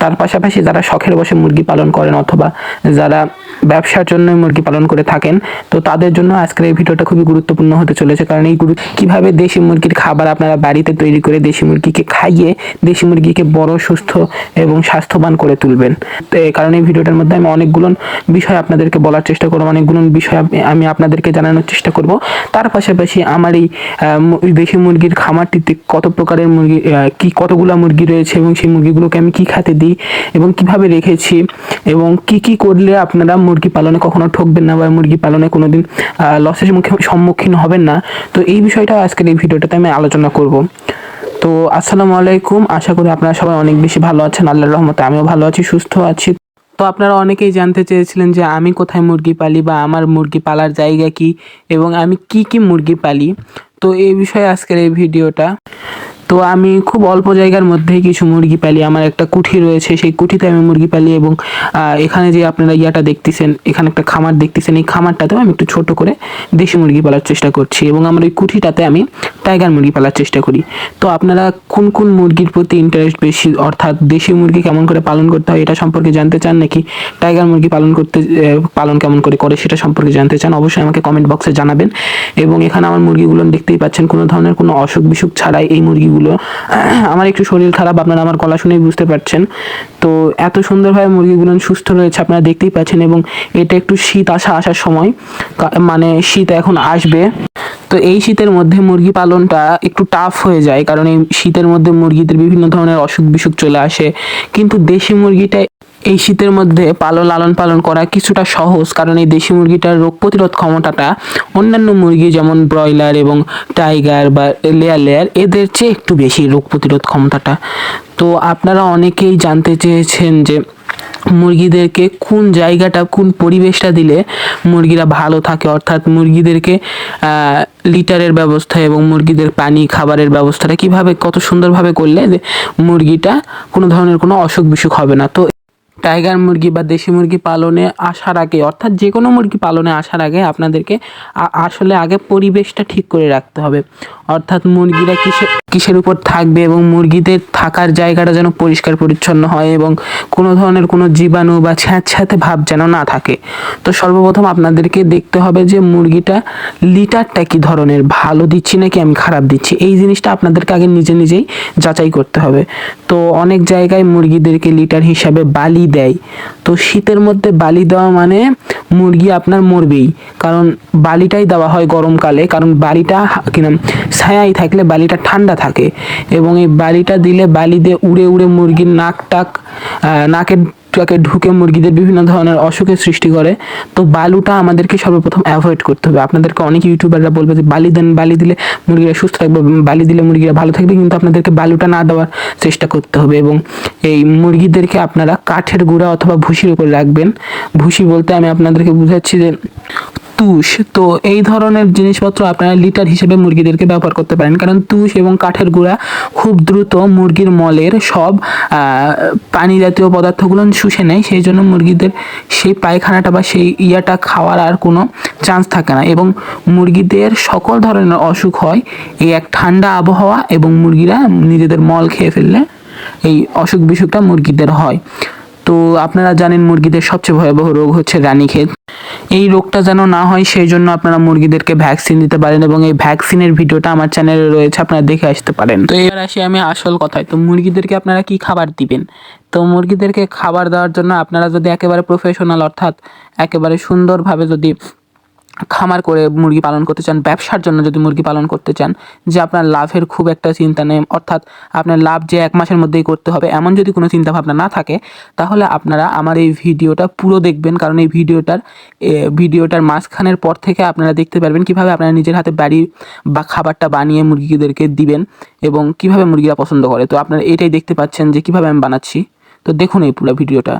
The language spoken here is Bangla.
তার পাশাপাশি যারা শখের বসে মুরগি পালন করেন অথবা যারা ব্যবসার জন্য মুরগি পালন করে থাকেন। তো তাদের জন্য আজকের এই ভিডিওটা খুবই গুরুত্বপূর্ণ হতে চলেছে। কারণ এই গুরু কীভাবে দেশি মুরগির খাবার আপনারা বাড়িতে তৈরি করে দেশি মুরগিকে খাইয়ে দেশি মুরগিকে বড়, সুস্থ এবং স্বাস্থ্যবান করে তুলবেন। তো এই কারণে এই ভিডিওটার মধ্যে আমি অনেকগুলো বিষয় আপনাদেরকে বলার চেষ্টা করব, অনেকগুলো বিষয় আমি- আপনাদেরকে জানানোর চেষ্টা করব। তার পাশাপাশি আমার এই দেশি মুরগির খামারটিতে কত প্রকারের মুরগি কি কতগুলা মুরগি রয়েছে এবং সেই মুরগিগুলোকে আমি কি খাতে দিই এবং কীভাবে রেখেছি এবং কি কি করলে আপনারা মুরগি পালনে কখনো ঠকবেন না বা মুরগি পালনে কোনোদিন লসের মুখে সম্মুখীন হবেন না। তো এই বিষয়টা আজকের এই ভিডিওটাতে আমি আলোচনা করব। তো আসসালামু আলাইকুম। আশা করি আপনারা সবাই অনেক বেশি ভালো আছেন। আল্লাহর রহমতে আমিও ভালো আছি, সুস্থ আছি। তো আপনারা অনেকেই জানতে চেয়েছিলেন যে আমি কোথায় মুরগি পালি বা আমার মুরগি পালার জায়গা কি এবং আমি কি কি মুরগি পালি। তো এই বিষয়ে আজকের এই ভিডিওটা। তো আমি খুব অল্প জায়গার মধ্যেই কিছু মুরগি পালি। আমার একটা কুঠি রয়েছে, সেই কুঠিতে আমি মুরগি পালি এবং এখানে যে আপনারা ইয়াটা দেখতেছেন, এখানে একটা খামার দেখতেছেন, এই খামারটাতেও আমি একটু ছোট করে দেশি মুরগি পালার চেষ্টা করছি এবং আমার ওই কুঠিটাতে আমি টাইগার মুরগি পালার চেষ্টা করি। তো আপনারা কোন কোন মুরগির প্রতি ইন্টারেস্ট বেশি? অর্থাৎ দেশি মুরগি কেমন করে পালন করতে হয় এটা সম্পর্কে জানতে চান নাকি টাইগার মুরগি পালন করতে পালন কেমন করে করে সেটা সম্পর্কে জানতে চান অবশ্যই আমাকে কমেন্ট বক্সে জানাবেন। এবং এখানে আমার মুরগিগুলো দেখতেই পাচ্ছেন, কোনো ধরনের কোনো অসুখ বিসুখ ছাড়াই এই মুরগিগুলো আমার একটু শরীর খারাপ, আপনারা আমার গলা শুনেই বুঝতে পারছেন। তো এত সুন্দরভাবে মুরগিগুলো সুস্থ রয়েছে, আপনারা দেখতেই পাচ্ছেন এবং এটা একটু শীত আসা, আসার সময়। মানে শীত এখন আসবে। তো এই শীতের মধ্যে মুরগি পালনটা একটু টাফ হয়ে যায়, কারণ এই শীতের মধ্যে মুরগিদের বিভিন্ন ধরনের অসুখ বিসুখ চলে আসে। কিন্তু দেশি মুরগিটা এই শীতের মধ্যে পালন, লালন পালন করা কিছুটা সহজ, কারণ এই দেশি মুরগিটার রোগ প্রতিরোধ ক্ষমতাটা অন্যান্য মুরগি যেমন ব্রয়লার এবং টাইগার বা লেয়ার লেয়ার, এদের চেয়ে একটু বেশি রোগ প্রতিরোধ ক্ষমতাটা। তো আপনারা অনেকেই জানতে চেয়েছেন যে মুরগিদেরকে কোন জায়গাটা, কোন পরিবেশটা দিলে মুরগিরা ভালো থাকে, অর্থাৎ মুরগিদেরকে লিটারের ব্যবস্থা এবং মুরগিদের পানি, খাবারের ব্যবস্থাটা কীভাবে, কত সুন্দরভাবে করলে মুরগিটা কোনো ধরনের কোনো অসুখ বিসুখ হবে না। তো টাইগার মুরগি বা দেশি মুরগি পালনে আসার আগে, অর্থাৎ যে কোনো মুরগি পালনে আসার আগে আপনাদেরকে আসলে আগে পরিবেশটা ঠিক করে রাখতে হবে। অর্থাৎ মুরগিরা কিসের কিসের উপর থাকবে এবং মুরগিদের থাকার জায়গাটা যেন পরিষ্কার পরিচ্ছন্ন হয় এবং কোনো ধরনের কোনো জীবাণু বা ছ্যাঁতছ্যাঁতে ভাব যেন না থাকে। তো সর্বপ্রথম আপনাদেরকে দেখতে হবে যে মুরগিটা লিটারটা কি ধরনের, ভালো দিচ্ছি নাকি আমি খারাপ দিচ্ছি? এই জিনিসটা আপনাদেরকে আগে নিজে নিজেই যাচাই করতে হবে। তো অনেক জায়গায় মুরগিদেরকে লিটার হিসাবে বালি দেয়। তো শীতের মধ্যে বালি দেওয়া মানে মুরগি আপনার মরবেই। কারণ বালিটাই দেওয়া হয় গরমকালে, কারণ বালিটা কিনা ছায়াই থাকলে বালিটা ঠান্ডা থাকে। এবং এই বালিটা দিলে বালি দিয়ে উড়ে উড়ে মুরগির নাক টাক নাকের টাকে ঢুকে মুরগিদের বিভিন্ন ধরনের অসুখের সৃষ্টি করে, তো বালুটা আমাদেরকে সর্বপ্রথম অ্যাভয়েড করতে হবে। আপনাদেরকে অনেক ইউটিউবাররা বলবে যে বালি দেন, বালি দিলে মুরগিরা সুস্থ থাকবে, বালি দিলে মুরগিরা ভালো থাকবে, কিন্তু আপনাদেরকে বালুটা না দেওয়ার চেষ্টা করতে হবে এবং এই মুরগিদেরকে আপনারা কাঠের গুঁড়া অথবা ভুসির উপর রাখবেন। ভুসি বলতে আমি আপনাদেরকে বুঝাচ্ছি যে তুষ, তো এই ধরনের জিনিসপত্র আপনারা লিটার হিসেবে মুরগিদেরকে ব্যবহার করতে পারেন। কারণ তুষ এবং কাঠের গুঁড়া খুব দ্রুত মুরগির মলের সব পানি জাতীয় পদার্থগুলো শুষে নেয়। সেই জন্য মুরগিদের সেই পায়খানাটা বা সেই ইয়াটা খাওয়ার আর কোনো চান্স থাকে না। এবং মুরগিদের সকল ধরনের অসুখ হয় এই এক ঠান্ডা আবহাওয়া এবং মুরগিরা নিজেদের মল খেয়ে ফেললে এই অসুখ বিসুখটা মুরগিদের হয়। তো আপনারা জানেন মুরগিদের সবচেয়ে ভয়াবহ রোগ হচ্ছে রানীক্ষেত। এই রোগটা যেন না হয়, সেই জন্য আপনারা মুরগিদেরকে ভ্যাকসিন দিতে পারেন এবং এই ভ্যাকসিনের ভিডিওটা আমার চ্যানেলে রয়েছে, আপনারা দেখে আসতে পারেন। তো এবার আসি আমি আসল কথায়। তো মুরগিদেরকে আপনারা কি খাবার দিবেন? তো মুরগিদেরকে খাবার দেওয়ার জন্য আপনারা যদি একেবারে প্রফেশনাল অর্থাৎ একেবারে সুন্দরভাবে যদি খামার করে মুরগি পালন করতে চান, ব্যবসার জন্য যদি মুরগি পালন করতে চান, যে আপনার লাভের খুব একটা চিন্তা নেই, অর্থাৎ আপনার লাভ যে এক মাসের মধ্যেই করতে হবে, এমন যদি কোনো চিন্তা ভাবনা না থাকে, তাহলে আপনারা আমার এই ভিডিওটা পুরো দেখবেন, কারণ এই ভিডিওটার ভিডিওটার মাঝখানের পর থেকে আপনারা দেখতে পারবেন কীভাবে আপনারা নিজের হাতে বাড়ি বা খাবারটা বানিয়ে মুরগিদেরকে দিবেন এবং কীভাবে মুরগিরা পছন্দ করে। তো আপনারা এটাই দেখতে পাচ্ছেন যে কীভাবে আমি বানাচ্ছি। তো দেখুন এই পুরো ভিডিওটা।